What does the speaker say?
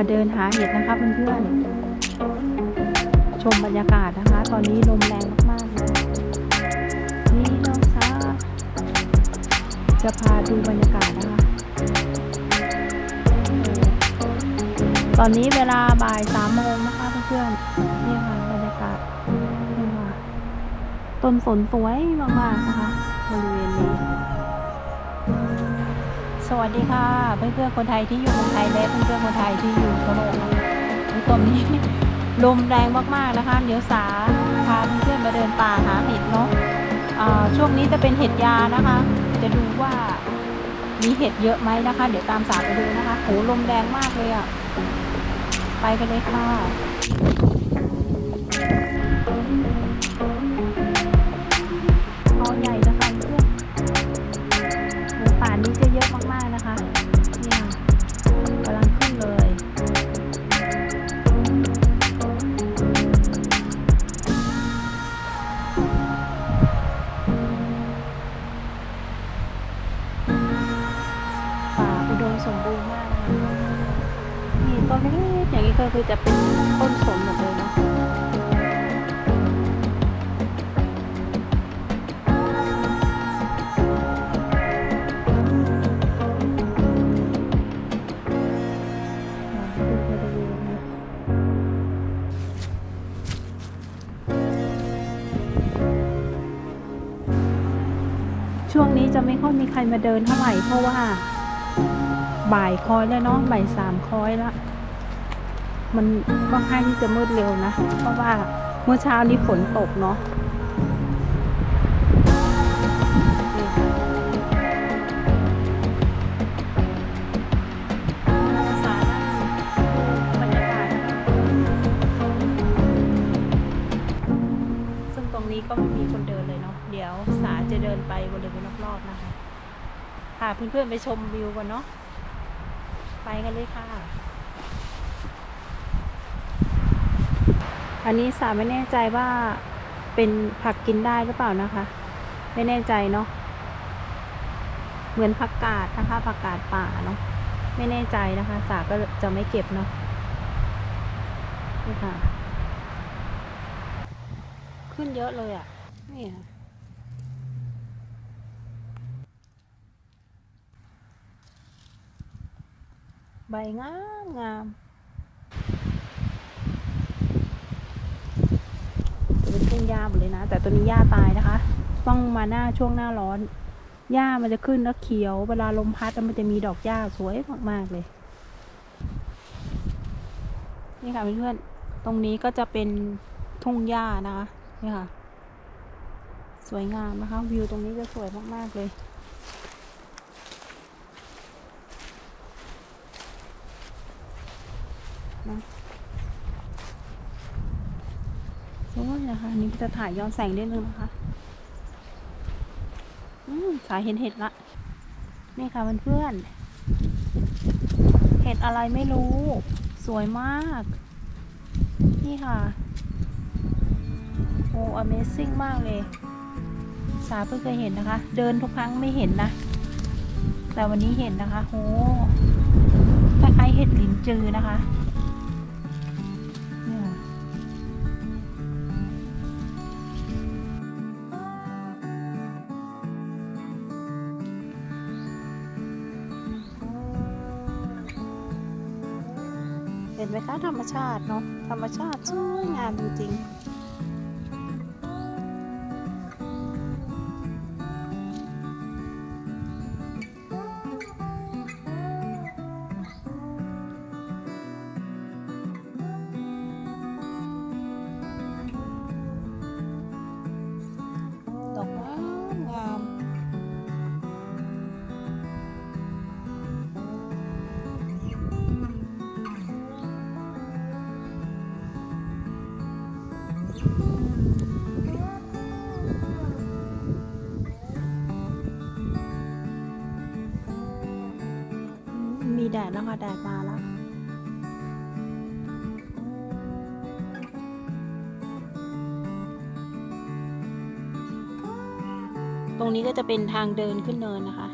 าเดินหาเห็ดนะคะเพื่อนๆชมบรรยากาศนะคะ ตอนนี้ลมแรงมากๆเลยนี่น้องซาจะพาดูบรรยากาศนะคะ ตอนนี้เวลาบ่ายสามโมงนะคะเพื่อนๆนี่ค่ะบรรยากาศนี่ค่ะต้นสนสวยมากๆนะคะบริเวณนี้ สวัสดีค่ะ เพื่อนๆคนไทยที่อยู่เมืองไทยและเพื่อนๆคนไทยที่อยู่ทั่วโลกตอนนี้ลมแรงมากๆนะคะ เดี๋ยวสาพาเพื่อนมาเดินป่าหาเห็ดเนาะช่วงนี้จะเป็นเห็ดยานะคะ จะดูว่ามีเห็ดเยอะไหมนะคะ เดี๋ยวตามสาไปดูนะคะโหลมแรงมากเลยอะ่ะ ไปกันเลยค่ะ เล็กๆอย่างนี้ก็คือจะเป็นต้นสนหมดเลยเนาะช่วงนี้จะไม่ค่อยมีใครมาเดินเท่าไหร่เพราะว่าบ่ายคอยแล้วเนาะบ่ายสามคอยแล้ว มันค่อนข้างที่จะมืดเร็วนะ เพราะว่าเมื่อเช้านี้ฝนตกเนาะซึ่งตรงนี้ก็ไม่มีคนเดินเลยเนาะ เดี๋ยวสาจะเดินไปบริเวณรอบๆนะคะพาเพื่อนๆไปชมวิวกันเนาะ ไปกันเลยค่ะ อันนี้สาไม่แน่ใจว่าเป็นผักกินได้หรือเปล่านะคะ ไม่แน่ใจเนาะเหมือนผักกาดนะคะผักกาดป่าเนาะไม่แน่ใจนะคะ สาก็จะไม่เก็บเนาะนี่ค่ะ ขึ้นเยอะเลยอะ่ะนี่ค่ะใบงามงามจะเป็น ทุ่งหญ้าหมดเลยนะ แต่ตัวนี้หญ้าตายนะคะ ต้องมาหน้าช่วงหน้าร้อนหญ้ามันจะขึ้นแล้วเขียว เวลาลมพัดแล้วมันจะมีดอกหญ้าสวยมากๆเลย นี่ค่ะเพื่อนๆ ตรงนี้ก็จะเป็นทุ่งหญ้านะคะ นี่ค่ะ สวยงามนะคะ วิวตรงนี้จะสวยมากๆเลย นะสวยนะคะ อันนี้จะถ่ายย้อนแสงได้เลยนะคะอืมสายเห็นเห็ดละ นี่ค่ะเพื่อนๆเห็ดอะไรไม่รู้ สวยมาก นี่ค่ะโอ้ Amazing มากเลย สาเพิ่งเคยเห็นนะคะ เดินทุกครั้งไม่เห็นนะ แต่วันนี้เห็นนะคะโอ้คล้ายๆเห็ดลินจือนะคะ เห็นไหมคะธรรมชาติเนาะธรรมชาติสวยงามจริงๆ มีแดดแล้วค่ะ แดดมาแล้วตรงนี้ก็จะเป็นทางเดินขึ้นเนินนะคะ